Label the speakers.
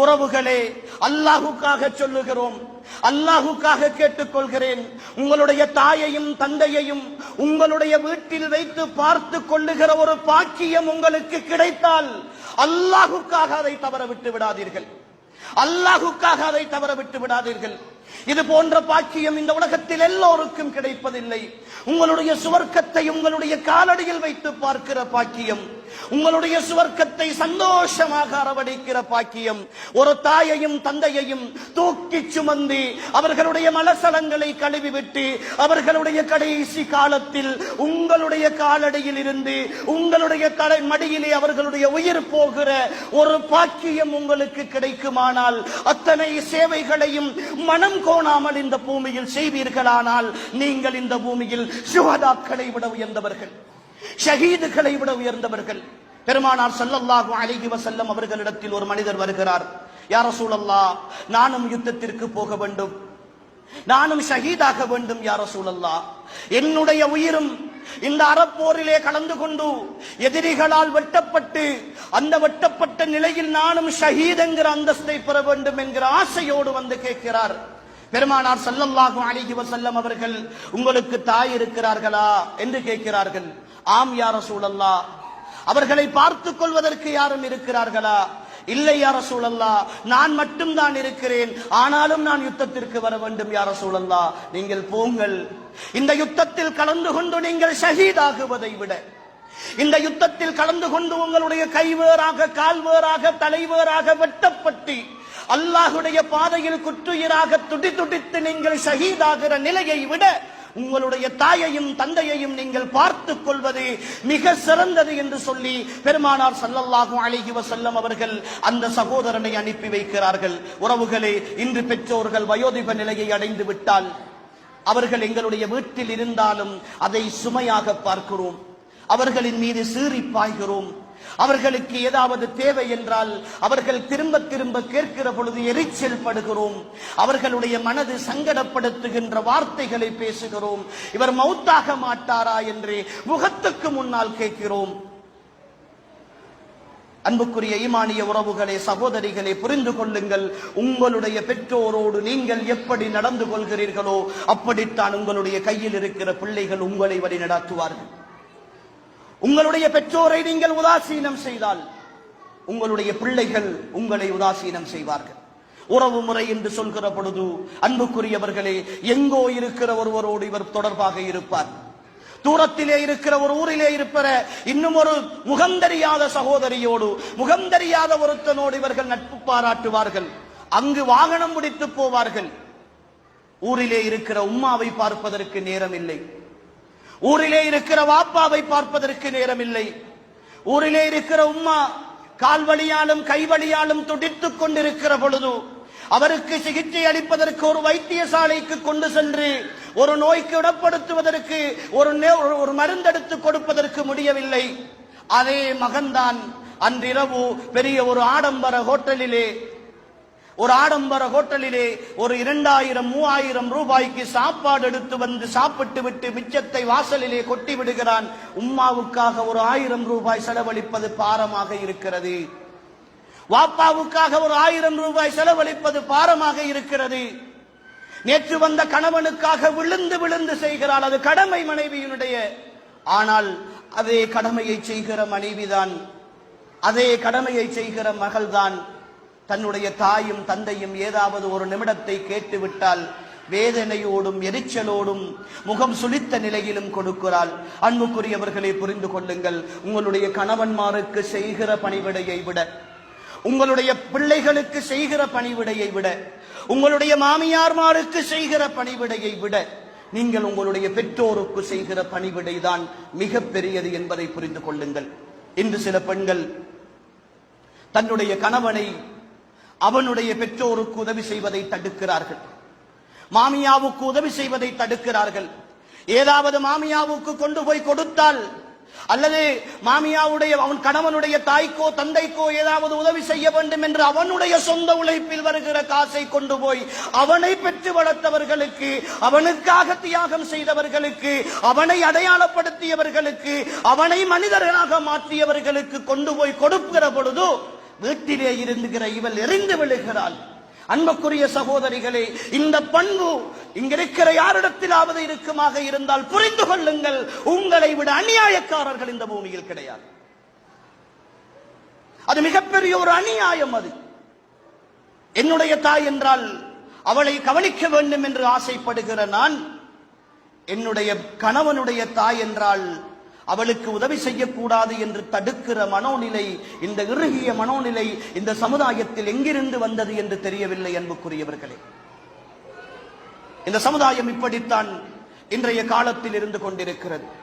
Speaker 1: உறவுகளே அல்லாஹுக்காக சொல்லுகிறோம். அல்லாஹுக்காக கேட்டுக்கொள்கிறேன். உங்களுடைய தாயையும் தந்தையையும் உங்களுடைய வீட்டில் வைத்து பார்த்து கொள்ளுகிற ஒரு பாக்கியம் உங்களுக்கு கிடைத்தால் அல்லாஹுக்காக அதை தவற விட்டு விடாதீர்கள். அல்லாஹுக்காக அதை தவற விட்டு விடாதீர்கள். இது போன்ற பாக்கியம் இந்த உலகத்தில் எல்லோருக்கும் கிடைப்பதில்லை. உங்களுடைய சுவர்க்கத்தை உங்களுடைய காலடியில் வைத்து பார்க்கிற பாக்கியம் உங்களுடைய சுவர்க்கத்தை சந்தோஷமாக அரவடைக்கிற பாக்கியம் ஒரு தாயையும் தந்தையையும் தூக்கி சுமந்து அவர்களுடைய மலசலங்களை கழுவிவிட்டு அவர்களுடைய கடைசி காலத்தில் உங்களுடைய காலடியில் இருந்து உங்களுடைய தலை மடியிலே அவர்களுடைய உயிர் போகிற ஒரு பாக்கியம் உங்களுக்கு கிடைக்குமானால் அத்தனை சேவைகளையும் மனம் கோணாமல் இந்த பூமியில் செய்வீர்களானால் நீங்கள் இந்த பூமியில் சுகதாக்களை விட உயர்ந்தவர்கள். ஷஹீதுகளை விட உயர்ந்தவர்கள். பெருமானார் சல்லல்லாஹு அலிஹி வசல்லம் அவர்களிடத்தில் ஒரு மனிதர் வருகிறார். யார சூழல்லா நானும் யுத்தத்திற்கு போக வேண்டும். நானும் ஷஹீதாக வேண்டும் யார சூழல்லா என்னுடைய உயிரும் இந்த அறப்போரிலே கலந்து கொண்டு எதிரிகளால் வெட்டப்பட்டு அந்த வெட்டப்பட்ட நிலையில் நானும் ஷஹீத் என்கிற அந்தஸ்தை பெற வேண்டும் என்கிற ஆசையோடு வந்து கேட்கிறார். பெருமானார் சல்லல்லாஹு அலிஹி வசல்லம் அவர்கள் உங்களுக்கு தாய் இருக்கிறார்களா? என்று கேட்கிறார்கள். ஆம் யார சூழல்லா அவர்களை பார்த்துக் கொள்வதற்கு யாரும் இருக்கிறார்களா? இல்லை யார சூழல்லா நான் மட்டும்தான் இருக்கிறேன். ஆனாலும் நான் யுத்தத்திற்கு வர வேண்டும் யார சூழல்லா நீங்கள் போங்கள். இந்த யுத்தத்தில் கலந்து கொண்டு நீங்கள் ஷஹீதாகுவதை விட இந்த யுத்தத்தில் கலந்து கொண்டு உங்களுடைய கைவேறாக கால்வேறாக தலைவேறாக வெட்டப்பட்டு அல்லாஹுடைய பாதையில் குற்றுயிராக துடி துடித்து நீங்கள் ஷஹீதாகிற நிலையை விட உங்களுடைய தாயையும் தந்தையையும் நீங்கள் பார்த்துக் கொள்வது மிக சிறந்தது என்று சொல்லி பெருமானார் ஸல்லல்லாஹு அழகி வசல்லம் அவர்கள் அந்த சகோதரனை அனுப்பி வைக்கிறார்கள். உறவுகளே இன்று பெற்றோர்கள் வயோதிப நிலையை அடைந்து விட்டால் அவர்கள் எங்களுடைய வீட்டில் இருந்தாலும் அதை சுமையாக பார்க்கிறோம். அவர்களின் மீது சீறி பாய்கிறோம். அவர்களுக்கு ஏதாவது தேவை என்றால் அவர்கள் திரும்ப திரும்ப கேட்கிற பொழுது எரிச்சல் படுகிறோம். அவர்களுடைய மனது சங்கடப்படுத்துகின்ற வார்த்தைகளை பேசுகிறோம். இவர் மௌத்தாக மாட்டாரா என்று முகத்துக்கு முன்னால் கேட்கிறோம். அன்புக்குரிய ஈமானிய உறவுகளே சகோதரிகளே புரிந்து கொள்ளுங்கள். உங்களுடைய பெற்றோரோடு நீங்கள் எப்படி நடந்து கொள்கிறீர்களோ அப்படித்தான் உங்களுடைய கையில் இருக்கிற பிள்ளைகள் உங்களை வழி நடத்துவார்கள் உங்களுடைய பெற்றோரை நீங்கள் உதாசீனம் செய்தால் உங்களுடைய பிள்ளைகள் உங்களை உதாசீனம் செய்வார்கள். உறவு முறை என்று சொல்கிற பொழுது அன்புக்குரியவர்களே எங்கோ இருக்கிற ஒருவரோடு இவர் தொடர்பாக இருப்பார். தூரத்திலே இருக்கிற ஒரு ஊரிலே இருக்கிற இன்னும் ஒரு தெரியாத சகோதரியோடு முகம் தெரியாத ஒருத்தனோடு இவர்கள் நட்பு பாராட்டுவார்கள். அங்கு வாகனம் முடித்து போவார்கள். ஊரிலே இருக்கிற உம்மாவை பார்ப்பதற்கு நேரம் இல்லை ஊரிலே இருக்கிற வாப்பாவை பார்ப்பதற்கு நேரம் இல்லை ஊரிலே இருக்கிற உம்மா கால் வழியாலும் கை வழியாலும் துடித்துக் கொண்டிருக்கிற பொழுது அவருக்கு சிகிச்சை அளிப்பதற்கு ஒரு வைத்தியசாலைக்கு கொண்டு சென்று ஒரு நோய்க்கு இடப்படுத்துவதற்கு ஒரு நே- ஒரு- ஒரு மருந்தெடுத்து கொடுப்பதற்கு முடியவில்லை. அதே மகன்தான் அன்றிரவு பெரிய ஒரு ஆடம்பர ஹோட்டலிலே ஒரு ஆடம்பர ஹோட்டலிலே ஒரு இரண்டாயிரம் மூவாயிரம் ரூபாய்க்கு சாப்பாடு எடுத்து வந்து சாப்பிட்டு விட்டு மிச்சத்தை வாசலிலே கொட்டி விடுகிறான். உம்மாவுக்காக ஒரு ஆயிரம் ரூபாய் செலவழிப்பது பாரமாக இருக்கிறது. வாப்பாவுக்காக ஒரு ஆயிரம் ரூபாய் செலவழிப்பது பாரமாக இருக்கிறது. நேற்று வந்த கணவனுக்காக விழுந்து விழுந்து செய்கிறாள். அது கடமை மனைவியினுடைய. ஆனால் அதே கடமையை செய்கிற மனைவிதான். அதே கடமையை செய்கிற மகள்தான். தன்னுடைய தாயும் தந்தையும் ஏதாவது ஒரு நிமிடத்தை கேட்டுவிட்டால் வேதனையோடும் எரிச்சலோடும் முகம் சுளித்த நிலையிலும் கொடுக்கிறாள். அன்புக்குரியவர்களை புரிந்து கொள்ளுங்கள். உங்களுடைய கணவன்மாருக்கு செய்கிற பணிவிடையை விட உங்களுடைய பிள்ளைகளுக்கு செய்கிற பணிவிடையை விட உங்களுடைய மாமியார்மாருக்கு செய்கிற பணிவிடையை விட நீங்கள் உங்களுடைய பெற்றோருக்கு செய்கிற பணிவிடை தான் மிக பெரியது என்பதை புரிந்து கொள்ளுங்கள். இன்று சில பெண்கள் தன்னுடைய கணவனை அவனுடைய பெற்றோருக்கு உதவி செய்வதை தடுக்கிறார்கள். மாமியாவுக்கு உதவி செய்வதை தடுக்கிறார்கள். ஏதாவது மாமியாவுக்கு கொண்டு போய் கொடுத்தால் அல்லது மாமியாவுடைய அவன் கணவனுடைய தாய்க்கோ தந்தைக்கோ ஏதாவது உதவி செய்ய வேண்டும் என்று அவனுடைய சொந்த உழைப்பில் வருகிற காசை கொண்டு போய் அவனை பெற்று வளர்த்தவர்களுக்கு அவனுக்காக தியாகம் செய்தவர்களுக்கு அவனை அடையாளப்படுத்தியவர்களுக்கு அவனை மனிதர்களாக மாற்றியவர்களுக்கு கொண்டு போய் கொடுக்கிற பொழுது வீட்டிலே இருந்துகிற இவள் எரிந்து விழுகிறாள். அன்புக்குரிய சகோதரிகளே இந்த பண்பு இங்கிருக்கிற யாரிடத்திலாவது இருக்குமாக இருந்தால் புரிந்து கொள்ளுங்கள் உங்களை விட அநியாயக்காரர்கள் இந்த பூமியில் கிடையாது. அது மிகப்பெரிய ஒரு அநியாயம் அது. என்னுடைய தாய் என்றால் அவளை கவனிக்க வேண்டும் என்று ஆசைப்படுகிற நான் என்னுடைய கணவனுடைய தாய் என்றால் அவளுக்கு உதவி செய்யக்கூடாது என்று தடுக்கிற மனோநிலை இந்த இறுகிய மனோநிலை இந்த சமுதாயத்தில் எங்கிருந்து வந்தது என்று தெரியவில்லை அன்புக்குரியவர்களே. இந்த சமுதாயம் இப்படித்தான் இன்றைய காலத்தில் இருந்து கொண்டிருக்கிறது.